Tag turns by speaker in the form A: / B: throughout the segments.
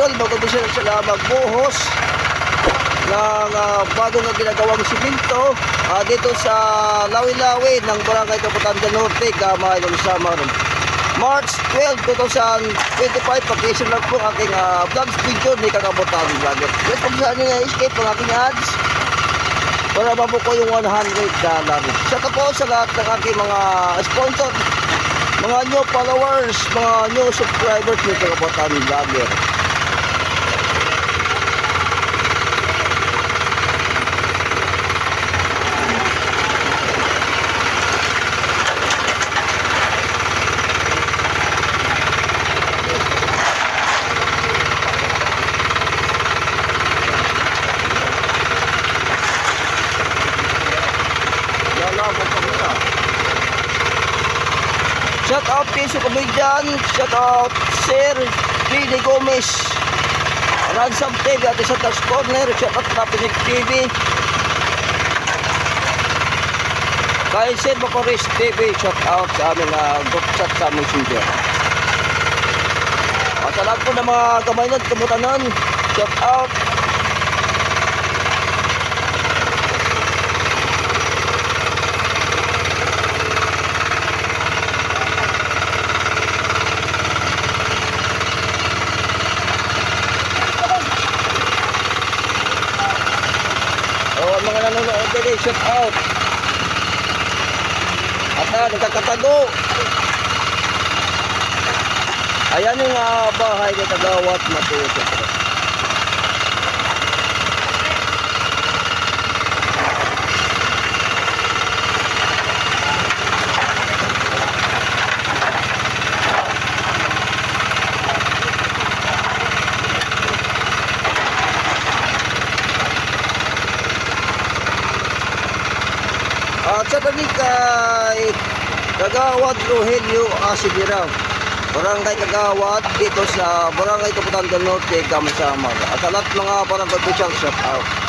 A: idol, bago sila sila magbuhos ng uh, bago na ginagawang simento ah, dito sa Lawi-Lawi ng Barangay Kaputan del Norte, Gama Idol Samar. March 12, 2025, pag-isip lang po aking uh, vlogs video ni Kakabutan Vlogger. Yes, kung saan nyo na-escape ang aking ads, para mabuko yung 100 dollar. Shout out po sa lahat ng aking mga sponsor, mga new followers, mga new subscribers ni Kakabutan Vlogger. Lalaban kami na. Shout out Piso Comedian, shout out Sir Rini Gomez, Ransom TV at sa Task Corner, shout out Kapinik TV, kay Sir Macoris TV, shout out sa aming uh, group chat sa Messenger. At lahat po ng mga kamay nun, kamutanan, shout out Oh, ang mga shout out. At na, nagkakatago. Ayan yung ah, bahay ni Tagawat Matuto. At sa tabi kay Kagawad Rogelio Asigiraw. Barangay Kagawad dito sa Barangay Kaputan del Norte, Gamusamar. At sa lahat mga barangay official shout out.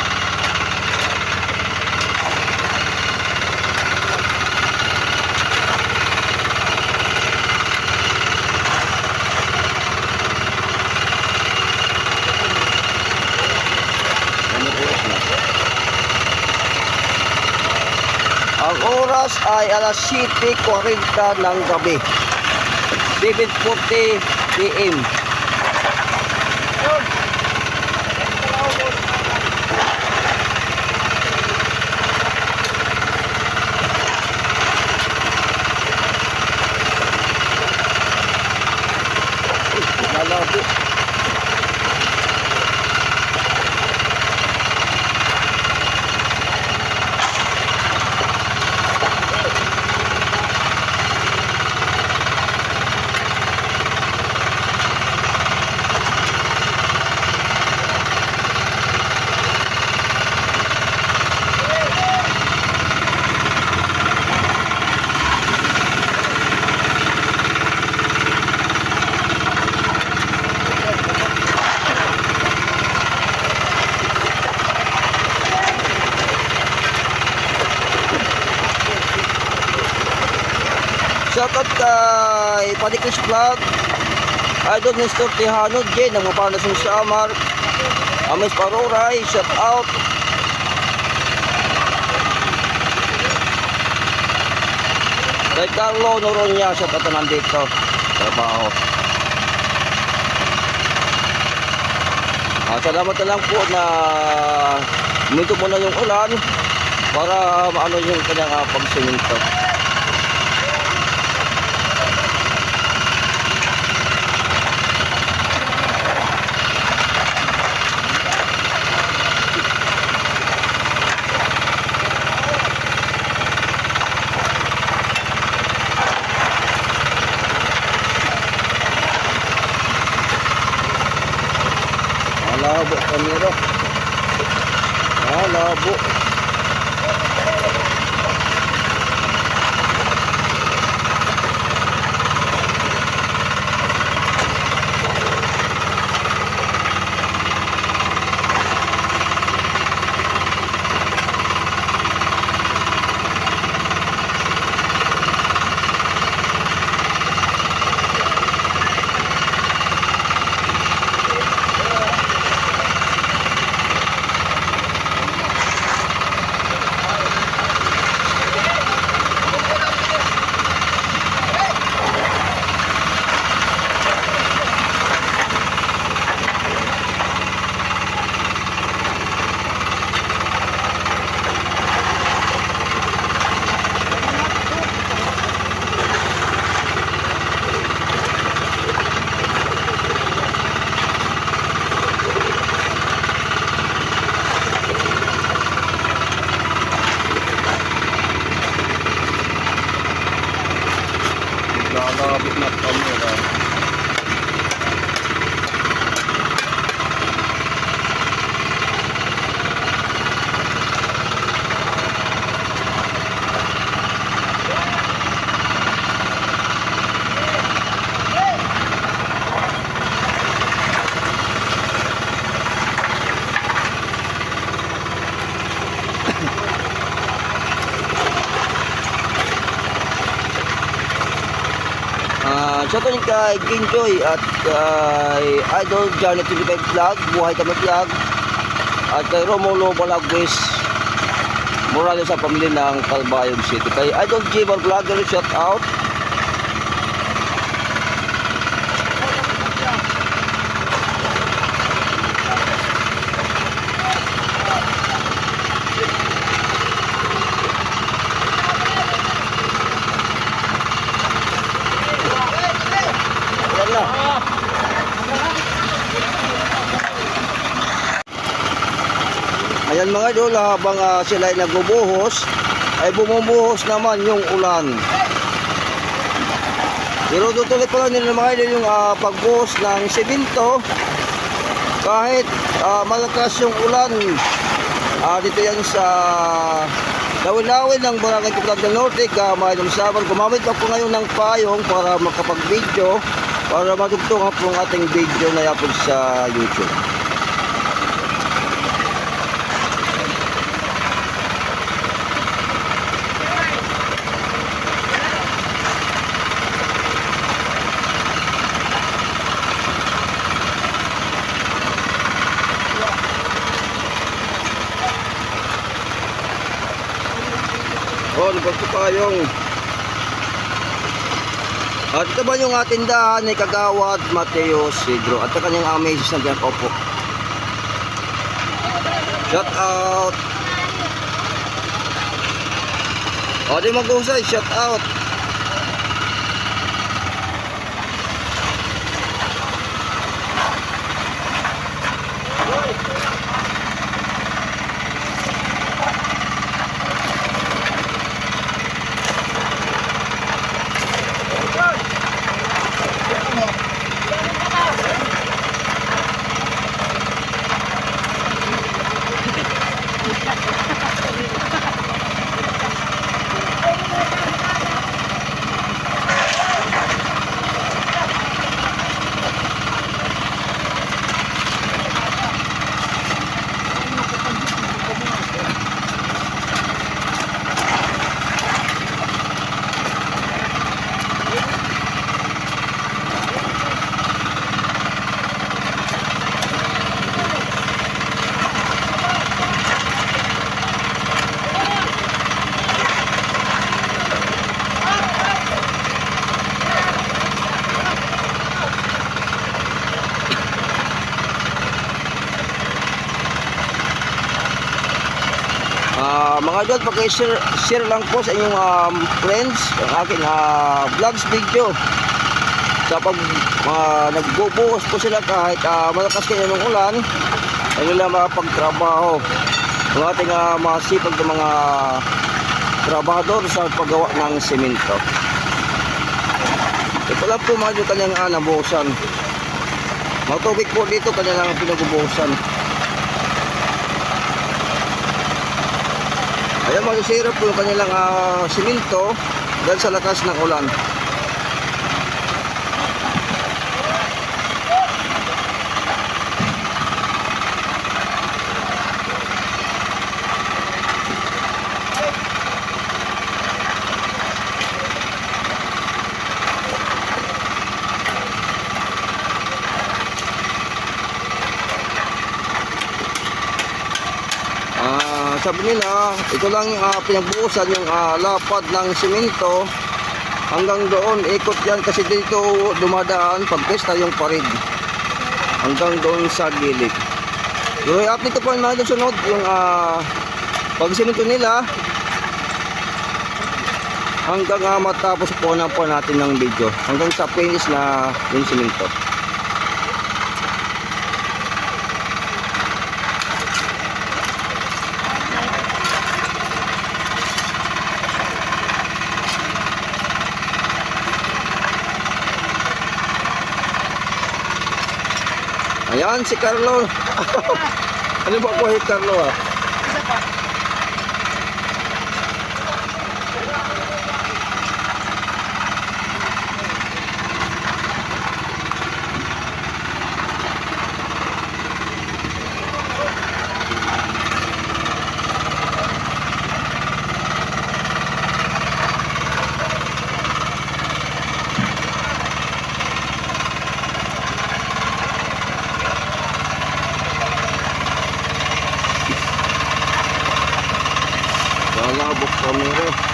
A: Ang oras ay alas 7.40 ng gabi. 7.40 PM. Shoutout kay Panikis Vlog. Idol Nestor Tejano, Jen, ng mga panasong Samar. Amis Paroray, shout out. Kay Carlo Noronya, shout out na nandito. Trabaho. Ah, salamat na lang po na minto mo na yung ulan para maano yung kanyang uh, pagsiminto. Malabo Kay Kinjoy at kay Idol Janet 25 Vlog, Buhay Kami Vlog, at kay Romulo Balagwes, Morales sa pamilya ng Calbayog City. Kay Idol Jibar Vlogger, shout out. Yan na. Ayan mga idol, habang ah, sila ay nagbubuhos, ay bumubuhos naman yung ulan. Pero tutuloy pa lang nila mga idol yung ah, pagbuhos ng simento kahit ah, malakas yung ulan. Ah, dito yan sa lawin-lawin ng Barangay Kapitan del Norte, uh, mga idol sabar. Gumamit ako ngayon ng payong para makapag-video para matugtungan po ang ating video na yapon sa YouTube. Oh, nagpagpo tayong. At ito ba yung ating dahan ni Kagawad Mateo Sidro at ang kanyang amasis na dyan opo. Shout out. O di mag-usay, shout out. Ah, mga idol, paki-share share lang po sa inyong um, friends ang aking ah, vlogs video. Sa pag uh, nagbubuhos po sila kahit ah, malakas kayo ng ulan, ay nila makapagtrabaho. Ang ating uh, mga ng mga trabahador sa paggawa ng simento. Ito lang po mga idol kanyang uh, nabuhusan. Mga tubig po dito kanilang pinagubuhusan. Ayan masisira po yung kanilang ah, simento dahil sa lakas ng ulan. Ah, sabi nila, ito lang yung ah, pinagbuusan yung ah, lapad ng simento hanggang doon ikot yan kasi dito dumadaan pag pesta yung parig hanggang doon sa gilid. So, i-update ko po mga sunod yung ah, pag simento nila hanggang ah, matapos po na po natin ng video hanggang sa finish na yung simento. Ayan si Carlo. ano ba po si Carlo ah? Pues, buksan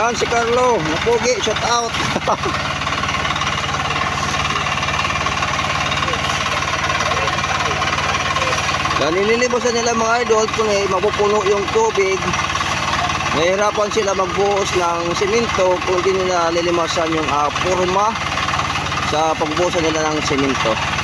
A: Yan si Carlo, napugi, shout out. Yan, nililibasan nila mga idol kung eh, mapupuno yung tubig. Nahihirapan sila magbuhos ng simento kung di nila lilimasan yung ah, forma sa pagbuhusan nila ng simento.